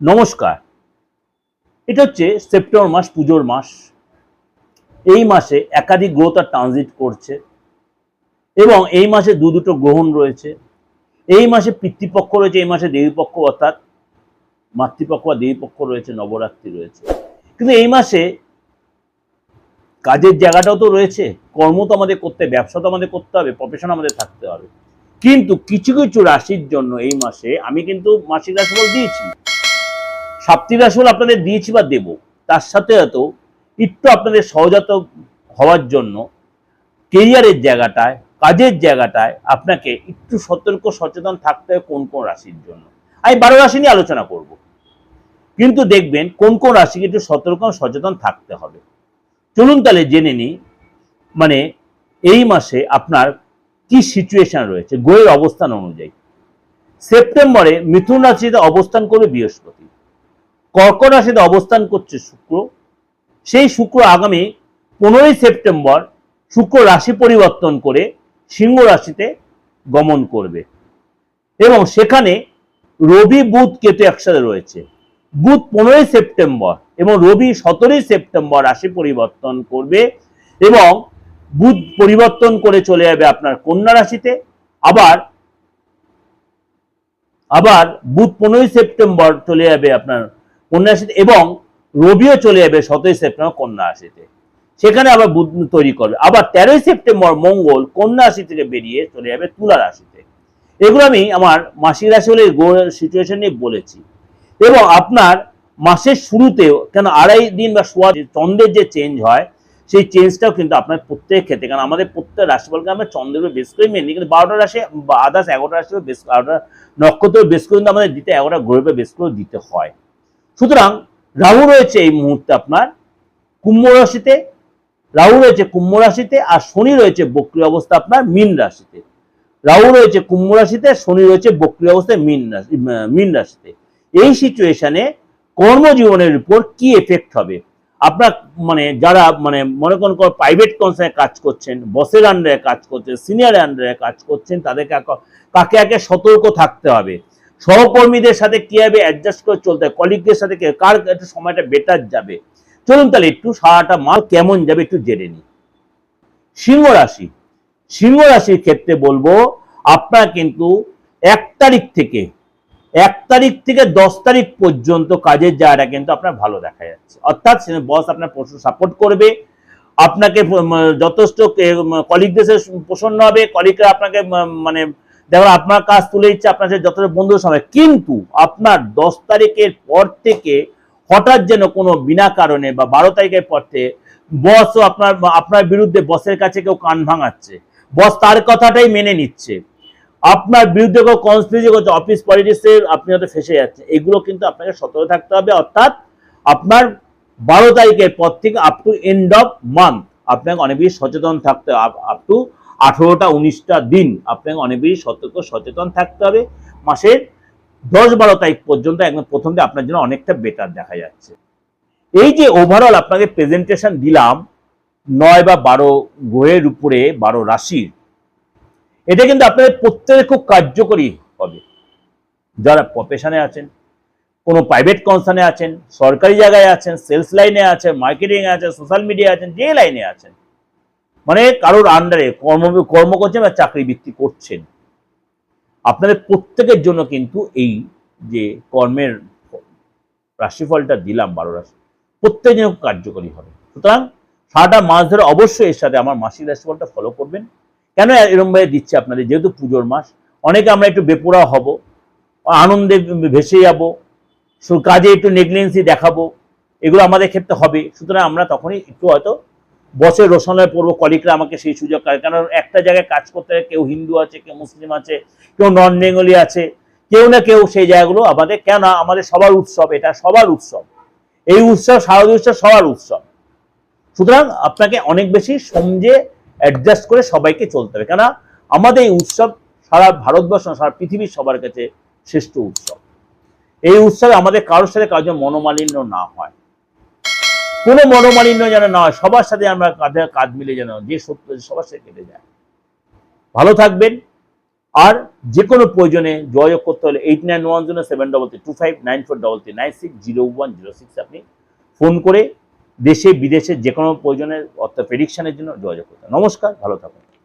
নমস্কার। এটা হচ্ছে সেপ্টেম্বর মাস পুজোর মাস। এই মাসে একাধিক গ্রহ তার ট্রানজিট করছে এবং এই মাসে দু দুটো গ্রহণ রয়েছে। এই মাসে পিতৃপক্ষ রয়েছে এই মাসে দেবীপক্ষ অর্থাৎ মাতৃপক্ষ বা দেবীপক্ষ রয়েছে নবরাত্রি রয়েছে। কিন্তু এই মাসে কাজের জায়গাটাও তো রয়েছে কর্ম তো আমাদের করতে হবে, ব্যবসা তো আমাদের করতে হবে প্রফেশন আমাদের থাকতে হবে। কিন্তু কিছু কিছু রাশির জন্য এই মাসে আমি কিন্তু মাসিক রাশিফল দিয়েছি। সাপ্তাহিক রাশিফল আপনাদের দিয়েছি বা দেব। তার সাথে হয়তো একটু আপনাদের সহজাত হওয়ার জন্য কেরিয়ারের জায়গাটায়, কাজের জায়গাটায় আপনাকে একটু সতর্ক, সচেতন থাকতে হবে কোন কোন রাশির জন্য। আমি বারো রাশি নিয়ে আলোচনা করব। কিন্তু দেখবেন কোন কোন রাশিকে একটু সতর্ক, সচেতন থাকতে হবে। চলুন তাহলে জেনে নিই মানে এই মাসে আপনার কি সিচুয়েশন রয়েছে গোয়ের অবস্থান অনুযায়ী। সেপ্টেম্বরে মিথুন রাশিতে অবস্থান করবে বৃহস্পতি। কর্কট রাশিতে অবস্থান করছে শুক্র। সেই শুক্র আগামী পনেরোই সেপ্টেম্বর শুক্র রাশি পরিবর্তন করে সিংহ রাশিতে গমন করবে। এবং সেখানে রবি, বুধ, কেতু একসাথে রয়েছে। বুধ পনেরোই সেপ্টেম্বর এবং রবি সতেরোই সেপ্টেম্বর রাশি পরিবর্তন করবে এবং বুধ পরিবর্তন করে চলে যাবে আপনার কন্যা রাশিতে। আবার আবার বুধ পনেরোই সেপ্টেম্বর চলে যাবে আপনার কন্যা রাশিতে এবং রবিও চলে যাবে সতেরোই সেপ্টেম্বর কন্যা রাশিতে সেখানে আবার বুধ তৈরি করবে। আবার তেরোই সেপ্টেম্বর মঙ্গল কন্যা রাশি থেকে বেরিয়ে চলে যাবে তুলা রাশিতে। এগুলো আমি আমার মাসিক রাশি হলে সিচুয়েশন নিয়ে বলেছি। এবং আপনার মাসের শুরুতেও কেন আড়াই দিন বা সোয়া চন্দ্রের যে চেঞ্জ হয়, সেই চেঞ্জটাও কিন্তু আপনার প্রত্যেক ক্ষেত্রে। কারণ আমাদের প্রত্যেক রাশিফলকে আমরা চন্দ্রের উপর বেশ করে মেনে কিন্তু বারোটা রাশি বা আদার্স এগারোটা রাশি বেশ বারোটা নক্ষত্র বেশ করে, কিন্তু আমাদের দিতে এগারোটা গ্রহের বেশ করে দিতে হয়। সুতরাং রাহু রয়েছে এই মুহূর্তে আপনার কুম্ভ রাশিতে, রাহু রয়েছে কুম্ভ রাশিতে আর শনি রয়েছে বক্রি অবস্থা আপনার মীন রাশিতে। রাহু রয়েছে কুম্ভ রাশিতে, শনি রয়েছে বক্রি অবস্থায় মীন রাশি মীন রাশিতে। এই সিচুয়েশনে কর্মজীবনের উপর কি এফেক্ট হবে? আপনার মানে যারা মানে মনে করেন প্রাইভেট কনসার্নে কাজ করছেন বসের আন্ডারে কাজ করছেন সিনিয়র আন্ডারে কাজ করছেন, তাদেরকে এক- কাকে আগে সতর্ক থাকতে হবে? সহকর্মীদের সাথে কীভাবে অ্যাডজাস্ট করে চলতে হয় কলিগদের সাথে কার সময়টা বেটার যাবে? চলুন তাহলে একটু সারাটা মাল কেমন যাবে একটু জেনে নিই। সিংহ রাশি, সিংহ রাশির ক্ষেত্রে বলব, আপনার কিন্তু এক তারিখ থেকে, এক তারিখ থেকে দশ তারিখ পর্যন্ত কাজের জায়গাটা কিন্তু আপনার ভালো দেখা যাচ্ছে। অর্থাৎ বস আপনার প্রশ্ন সাপোর্ট করবে, আপনাকে যথেষ্ট কলিগদের প্রসন্ন হবে কলিগরা আপনাকে মানে দেখো আপনার কাজ তুলে দিচ্ছে আপনার যথেষ্ট বন্ধু সময় কিন্তু আপনার দশ তারিখের পর থেকে হঠাৎ যেন কোনো বিনা কারণে বা বারো তারিখের পর থেকে বসও আপনার আপনার বিরুদ্ধে বসের কাছে কেউ কান ভাঙাচ্ছে। বস তার কথাটাই মেনে নিচ্ছে। আপনার বিরুদ্ধে কেউ কনস্পিরেসি করছে অফিস পলিটিক্সে আপনি হয়তো ফেসে যাচ্ছে এগুলো কিন্তু আপনাকে সতর্ক থাকতে হবে, অর্থাৎ আপনার বারো তারিখের পর থেকে up to end of month আপনাকে অনেক বেশি সচেতন থাকতে হবে আপ টু আঠেরোটা, উনিশটা দিন আপনাকে অনেক বেশি সতর্ক, সচেতন থাকতে হবে। মাসের দশ বারো তারিখ পর্যন্ত একদম প্রথম দিয়ে আপনার জন্য অনেকটা বেটার দেখা যাচ্ছে। এই যে ওভারঅল আপনাকে প্রেজেন্টেশন দিলাম, নয় বা বারো গ্রহের উপরে, বারো রাশির, এটা কিন্তু আপনাদের প্রত্যেকের খুব কার্যকরী হবে। যারা প্রফেশনে আছেন, কোনো প্রাইভেট কনসার্নে আছেন, সরকারি জায়গায় আছেন সেলস লাইনে আছেন মার্কেটিং আছেন সোশ্যাল মিডিয়া আছেন, যে লাইনে আছেন মানে কারোর আন্ডারে কর্ম কর্ম করছেন বা চাকরি বৃত্তি করছেন, আপনাদের প্রত্যেকের জন্য কিন্তু এই যে কর্মের রাশিফলটা দিলাম বারো রাশি, প্রত্যেকের জন্য কার্যকরী হবে। সুতরাং সারাটা মাস ধরে অবশ্যই এর সাথে আমার মাসিক রাশিফলটা ফলো করবেন। কেন এরমভাবে দিচ্ছে আপনাদের? যেহেতু পুজোর মাস, অনেকে আমরা একটু বেপোড়া হব, আনন্দে ভেসে যাব কাজে একটু নেগলেন্সি দেখাবো, এগুলো আমাদের ক্ষেত্রে হবে। সুতরাং আমরা তখনই একটু হয়তো বসের রোশনায় পড়ব, কলিকরা আমাকে সেই সুযোগ করে কারণ একটা জায়গায় কাজ করতে কেউ হিন্দু আছে, কেউ মুসলিম আছে, কেউ নন বেঙ্গলি আছে, কেউ না কেউ সেই জায়গাগুলো আমাদের, কেন? আমাদের সবার উৎসব এটা, সবার উৎসব। এই উৎসব, শারদীয় উৎসব সবার উৎসব। সুতরাং আপনাকে অনেক বেশি সমঝে অ্যাডজাস্ট করে সবাইকে চলতে হবে। কেন? আমাদের এই উৎসব সারা ভারতবর্ষ সারা পৃথিবীর সবার কাছে শ্রেষ্ঠ উৎসব। এই উৎসবে আমাদের কারোর সাথে কারোর মনোমালিন্য না হয়। কোনো মনোমালিন্য যেন না সবার সাথে আমরা কাঁধে কাঁধ মিলে যেন যে সত্য সবার সাথে কেটে যায়। ভালো থাকবেন। আর যে কোনো প্রয়োজনে যোগাযোগ করতে হলে eight nine one zero seven double three two five nine four double three nine six zero one zero six আপনি ফোন করে দেশে, বিদেশে যে কোনো প্রয়োজনের অর্থাৎ প্রেডিকশানের জন্য যোগাযোগ করতে নমস্কার, ভালো থাকুন।